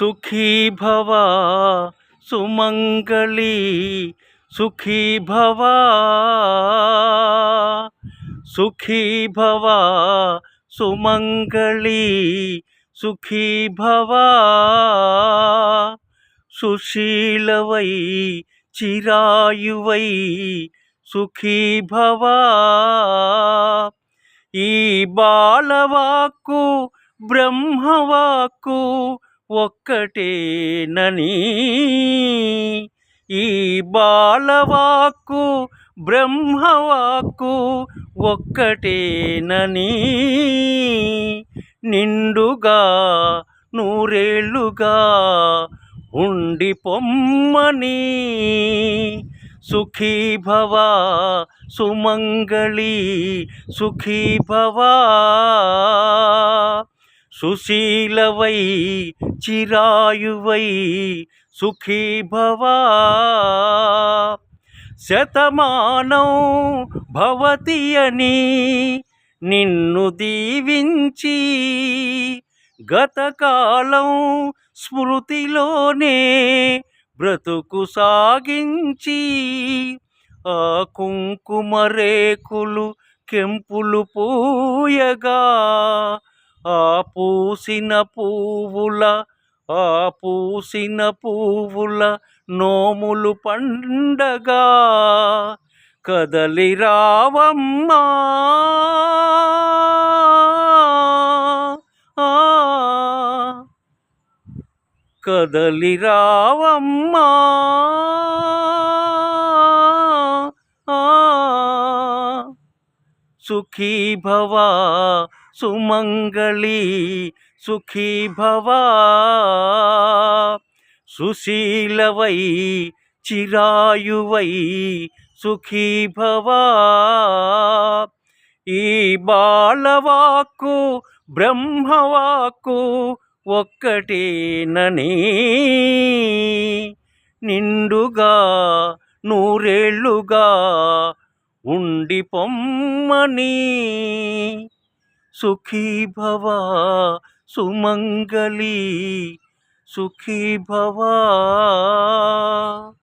సుఖీ భవ సుమంగళీ సుఖీ భవ సుఖీ భవ సుమంగళీ సుఖీ భవ సుశీలవై చిరాయువై సుఖీ భవ. ఈ బాలవాక్కు బ్రహ్మవాక్కు ఒక్కటేనని ఈ బాలవాక్కు బ్రహ్మవాక్కు ఒక్కటేనని నిండుగా నూరేళ్ళుగా ఉండి పొమ్మని సుఖీ భవ సుమంగళి సుఖీభవ సుశీలవై చిరాయువై సుఖీ భవా శతమానం భవతి అని నిన్ను దీవించి గతకాలం స్మృతిలోనే బ్రతుకు సాగించి ఆ కుంకుమరేకులు కెంపులు పూయగా. ఆ పూసిన పువ్వుల ఆ పూసిన పువ్వుల నోములు పండగా కదలి రావమ్మా. కదలి రావమ్మా. సుఖీ భవా సుమంగళి సుఖీ భవా సుశీలవై చిరాయువై సుఖీ భవా ఈ బాలవాక్కు బ్రహ్మవాక్కు ఒక్కటేనని నిండుగా నూరేళ్ళుగా ఉండి పొమ్మని సుఖీ భవ సుమంగళి సుఖీ భవ